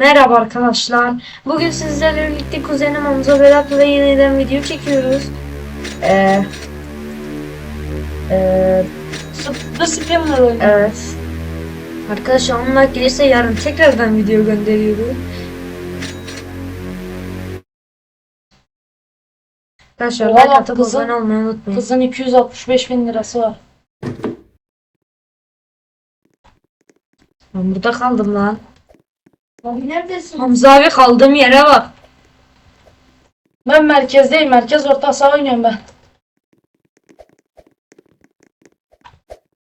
Merhaba arkadaşlar. Bugün sizlerle birlikte kuzenim Hamza Berat'la yeniden video çekiyoruz. Ee, ee, The Spinner oyunu. evet. Arkadaşlar onlar gelirse yarın tekrardan video gönderiyorum. Arkadaşlar Oha, like atıp kızım. abone olmayı unutmayın. Kızın 265 bin lirası var. Ben burada kaldım lan. Abi neredesin? Hamza abi kaldığım yere bak. Ben merkezdeyim. Merkez orta saha oynuyorum ben.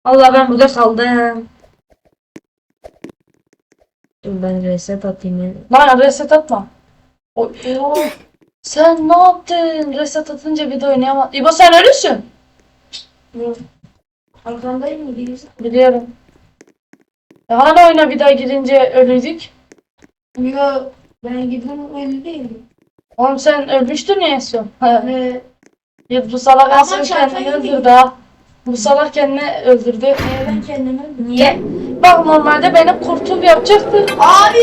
Allah ben burada kaldım. Dur ben reset atayım. Lan reset atma. O, sen ne yaptın? Reset atınca bir de oynayamam. İbo sen ölüsün. Arkandayım mı birisi? Biliyorum. E hani oyuna bir daha girince ölüydük? Yo ben gittim öyle değilim. Oğlum sen ölmüştün ya en son. Ya bu salak şarkı kendini öldürdü ha. Bu salak kendini öldürdü. e, ben kendimi öldürdüm. Niye? Bak normalde benim kurtul yapacaktı. Abi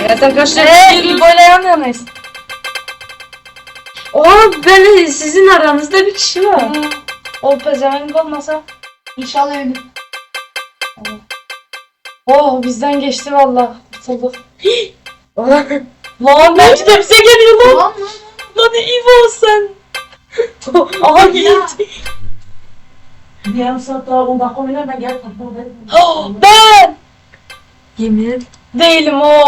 Evet arkadaşlar. Eee İbo'yla yan yanayız. Aa ben sizin aranızda bir kişi var. Hı. O pezevenk olmasa. inşallah ölüm. Oh bizden geçti valla. Kurtulduk. Lan belki de bize geliyor lan. Lan lan. Lan İbo sen. Aha gitti. Bir yarım saat daha 10 dakika oynar ben gel kapıda. Oh, ben Yemin değilim o.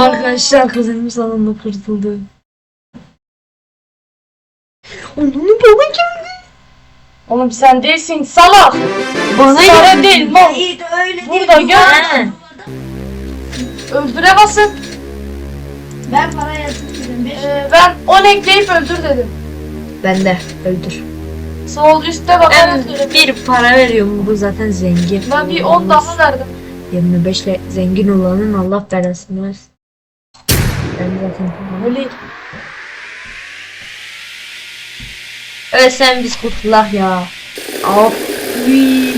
Arkadaşlar kızım salonda kurtuldu. Onun bana geldi. Oğlum sen değilsin salak. Bana Sana değil mal. İyi de öyle Burada gör. Ha. Öldüremezsin. Ben para yazdım dedim. Beş. Ee, ben 10 ekleyip öldür dedim. Ben de öldür. Sol üstte bakarak Ben öldür. bir para veriyorum bu zaten zengin. Ben bir 10 daha verdim. 25 ile zengin olanın Allah belasını versin. Ben zaten Öyle. Evet sen biz kurtulak ya. Of. Uy.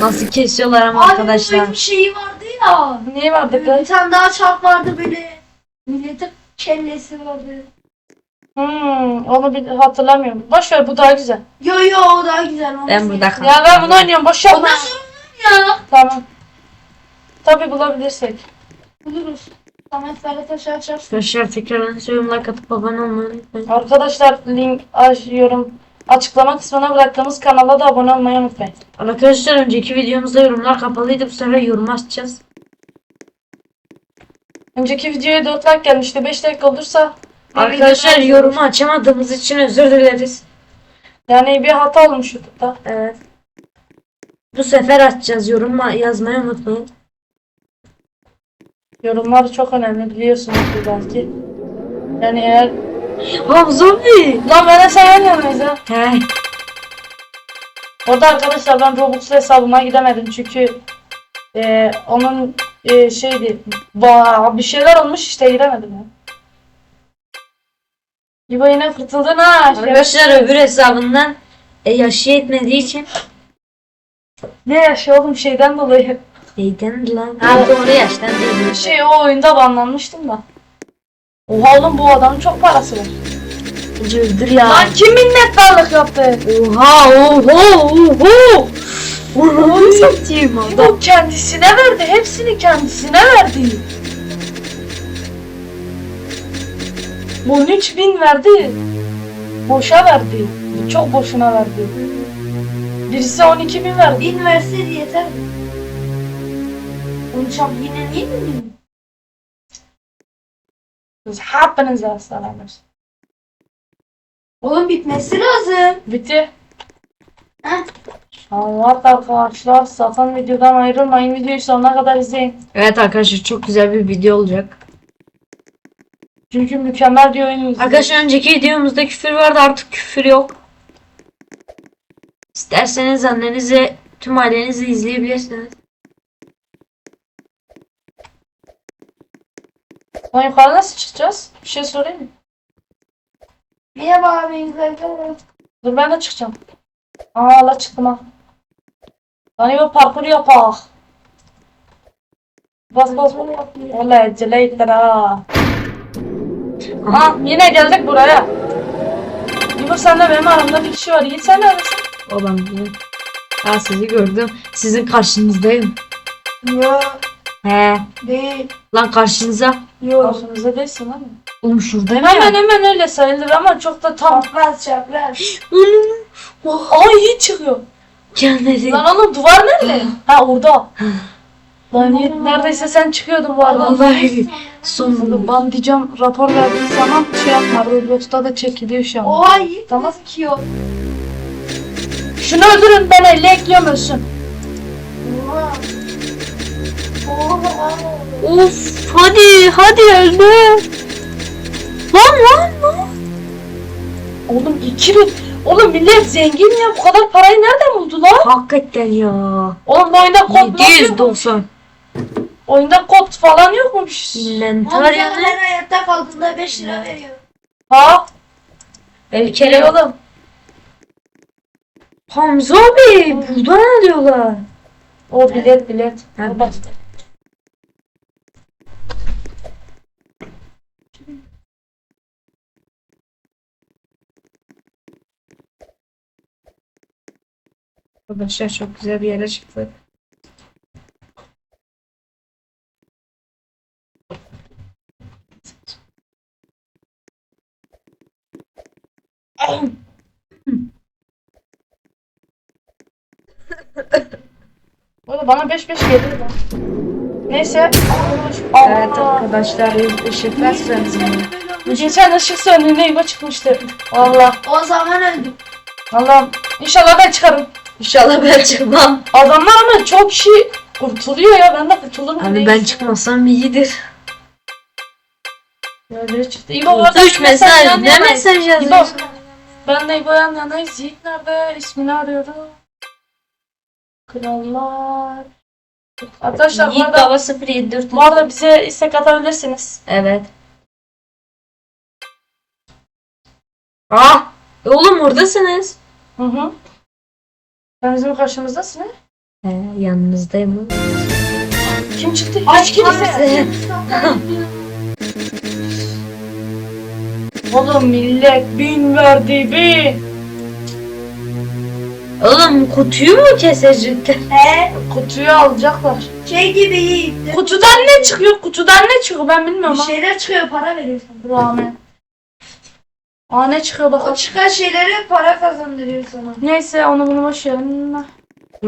Nasıl kesiyorlar ama Abi arkadaşlar. bir şey vardı ya. Niye vardı Bir kız? tane daha çark vardı böyle. Milletin kellesi vardı. Hmm, onu bir hatırlamıyorum. Boş ver bu daha güzel. Yo yo o daha güzel. onu Ben burada kaldım. Ya ben bunu oynuyorum boş yapma. Ondan sonra ya. Tamam. Tabi bulabilirsek. Buluruz. Samet Ferhat aşağı aşağı. Arkadaşlar tekrardan söylüyorum like atıp abone olmayı unutmayın. Arkadaşlar link açıyorum. Açıklama kısmına bıraktığımız kanala da abone olmayı unutmayın. Arkadaşlar önceki videomuzda yorumlar kapalıydı. Bu sefer yorum açacağız. Önceki videoya 4 like gelmişti. 5 dakika olursa Arkadaşlar yorumu açamadığımız için özür dileriz. Yani bir hata olmuş YouTube'da. Evet. Bu sefer açacağız. Yorum yazmayı unutmayın. Yorumlar çok önemli biliyorsunuzdur belki. Yani eğer... Hamza abi. Lan ben de sen ha. He. Orada arkadaşlar ben Roblox hesabıma gidemedim çünkü e, onun e, şeydi ba bir şeyler olmuş işte gidemedim ya. İbo yine fırtıldın ha. Arkadaşlar öbür hesabından e, yaşı yetmediği için Ne yaşıyor oğlum şeyden dolayı. neyden lan? Ha doğru yaştan değil. Şey o oyunda banlanmıştım da. Oha oğlum bu adamın çok parası var. Öldür ya. Lan kim minnettarlık yaptı? Oha oha oha. Onu satayım adam. İbo kendisine verdi. Hepsini kendisine verdi. 13 bin verdi. Boşa verdi. Çok boşuna verdi. Birisi 12 bin verdi. Bin verseydi yeter. Onu çarp yine niye mi? Siz hepinize olsun. Oğlum bitmesi lazım. Bitti. Heh. Evet arkadaşlar zaten videodan ayrılmayın. Videoyu sonuna kadar izleyin. Evet arkadaşlar çok güzel bir video olacak. Çünkü mükemmel bir oyun izleyin. Arkadaşlar önceki videomuzda küfür vardı artık küfür yok. İsterseniz annenizi tüm ailenizi izleyebilirsiniz. Lan yukarı nasıl çıkacağız? Bir şey sorayım mı? Merhaba abi güzel güzel. Dur ben de çıkacağım. Aa la çıktım ha. Lan yok parkur yapak. Bas bas bas. Ola acele etler ha. Ha yine geldik buraya. İbo senle benim aramda bir kişi var. Yiğit sen neredesin? Olan Ben sizi gördüm. Sizin karşınızdayım. Yok He. değil. Lan karşınıza. Yok. Karşınızda değilsin ama. Oğlum şuradayım Hemen ya. hemen öyle sayılır ama çok da tam. Çapraz çapraz. Onun. Ay Yiğit çıkıyor. Gelmedi. Lan oğlum duvar nerede? ha orada. Lan Yiğit neredeyse sen çıkıyordun bu arada. Vallahi son. Ben diyeceğim rapor verdiğin zaman şey yapma. Robotta da çekiliyor şu an. Oha iyi. Tamam. Sikiyor. Şunu öldürün ben 50 ekliyorum ölsün. Oha. Oha. Of hadi hadi öldü. Lan lan lan. Oğlum 2 bin. Oğlum millet zengin ya bu kadar parayı nereden buldu lan? Hakikaten ya. Oğlum bu oyunda kod yok mu? 790. Oyunda kod falan yok? Mental Hamza yani. her hayatta kaldığında 5 lira veriyor. Ha? Bir Kere oğlum. Hamza abi burada ne diyorlar? O bilet bilet. Ha. O Arkadaşlar çok güzel bir yere çıktı. Oğlum bana 5 5 geldi lan. Neyse. Evet arkadaşlar ışıklar söndü. Geçen ışık söndüğünde yuva çıkmıştı. Valla. O zaman öldüm. Allah'ım. İnşallah ben çıkarım. İnşallah ben çıkmam. Adamlar ama çok kişi kurtuluyor ya. Ben de kurtulurum. Abi ben çıkmasam iyidir. Ya biri çıktı. İbo orada Üç mesaj. Ne mesaj İbo. yazıyorsun? Ben de İbo yan yanayız. Yiğit nerede? İsmini arıyorum. Krallar. Arkadaşlar bu Yiğit arada, Baba 074. bu arada bize istek atabilirsiniz. Evet. Ah! Oğlum oradasınız. Hı hı. Sen bizim karşımızdasın ha? He, yanınızdayım. Kim çıktı? Hiç kimse. Oğlum millet bin verdi bin. Oğlum kutuyu mu kesecekler? He. Kutuyu alacaklar. Şey gibi iyi. Kutudan ne çıkıyor? Kutudan ne çıkıyor ben bilmiyorum Bir ama. şeyler çıkıyor para veriyorsun. Rağmen. Aa ne çıkıyor O bakalım. çıkan şeyleri para kazandırıyor sana. Neyse onu bunu boş verin.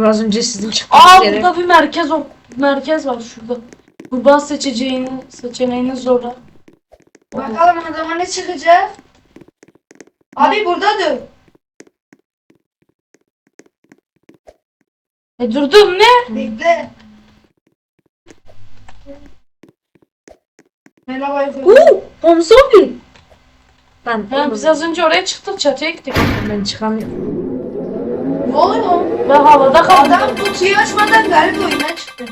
Az önce sizin Aa çıktığınız yere. burada bir merkez o merkez var şurada. Kurban seçeceğini seçeneğini zorla. Bakalım adama ne çıkacak. Abi burada dur. E durdum ne? Bekle. Merhaba efendim. Uuu! Hamza abi! Ben, Ya biz az önce oraya çıktık çatıya gittik. ben çıkamıyorum. Ne oluyor? Ben havada kaldım. Adam kutuyu açmadan garip oyuna çıktı.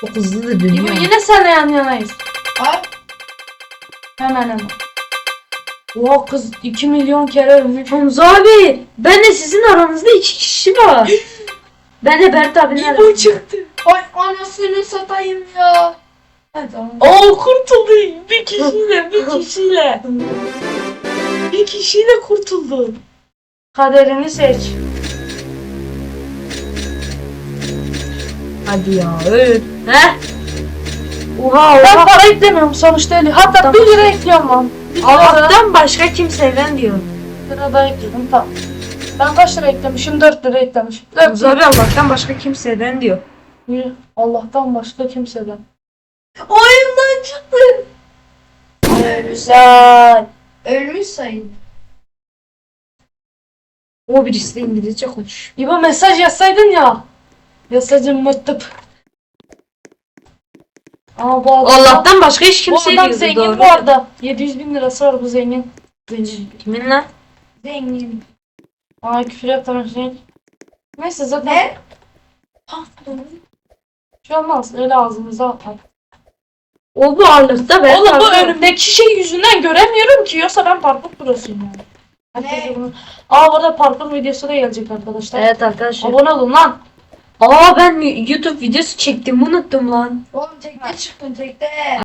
Çok hızlı da İbo dönüyor. yine senle yan yanayız. Ay Hemen hemen. Oha kız 2 milyon kere ölmüş. Hamza abi! Ben de sizin aranızda iki kişi var. ben de Bert abinin İbo arasında. çıktı. Ay anasını satayım ya. Hadi tamam. Oo kurtuldu. Bir kişiyle bir kişiyle. Bir kişiyle kurtuldu. Kaderini seç. Hadi ya öl. Heh! Oha Ben para eklemiyorum sonuçta öyle. Hatta Tamam. 1 lira ekliyorum lan. 1 lira. Allah'tan başka kimseden diyor. 1 lira da ekledim tamam. Ben kaç lira eklemişim? 4 lira eklemişim. 4 Hamza abi Allah'tan başka kimseden diyor. lira. Allah'tan başka kimseden. Oyundan çıktı. Güzel. Ölmüş sayın. O birisi de İngilizce konuş. İbo mesaj yazsaydın ya. Yazsaydın mıttıp. Ama bu adam, Allah'tan başka hiç bu kimse adam diyordu zengin doğru. bu arada. 700 bin lirası var bu zengin. Zengin. Kimin lan? Zengin. Aa küfür yaptım şey. Neyse zaten. Ne? Bir şey olmaz. Öyle ağzımıza atar. O bu ağırlıkta ben Oğlum bu sandım. önümdeki şey yüzünden göremiyorum ki. Yoksa ben parkur prosuyum yani. Herkes bunu- Aa burada parkur videosu da gelecek arkadaşlar. Evet arkadaşlar. Abone olun lan. Aa ben YouTube videosu çektim unuttum lan. Oğlum tekte çıktın tekte.